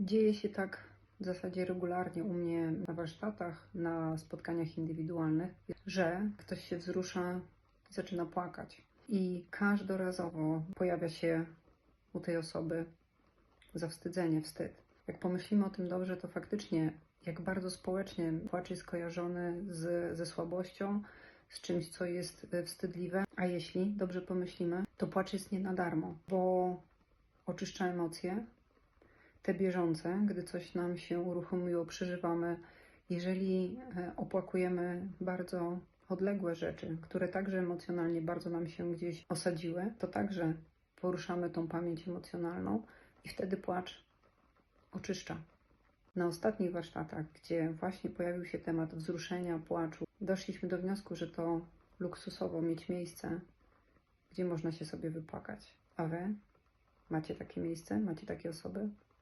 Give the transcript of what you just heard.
Dzieje się tak w zasadzie regularnie u mnie na warsztatach, na spotkaniach indywidualnych, że ktoś się wzrusza i zaczyna płakać. I każdorazowo pojawia się u tej osoby zawstydzenie, wstyd. Jak pomyślimy o tym dobrze, to faktycznie jak bardzo społecznie płacz jest kojarzony z, ze słabością, z czymś, co jest e, wstydliwe. A jeśli dobrze pomyślimy, to płacz jest nie na darmo, bo oczyszcza emocje, te bieżące, gdy coś nam się uruchomiło, przeżywamy. Jeżeli e, opłakujemy bardzo odległe rzeczy, które także emocjonalnie bardzo nam się gdzieś osadziły, to także poruszamy tą pamięć emocjonalną i wtedy płacz oczyszcza. Na ostatnich warsztatach, gdzie właśnie pojawił się temat wzruszenia, płaczu, doszliśmy do wniosku, że to luksusowo mieć miejsce, gdzie można się sobie wypłakać. A wy macie takie miejsce? Macie takie osoby?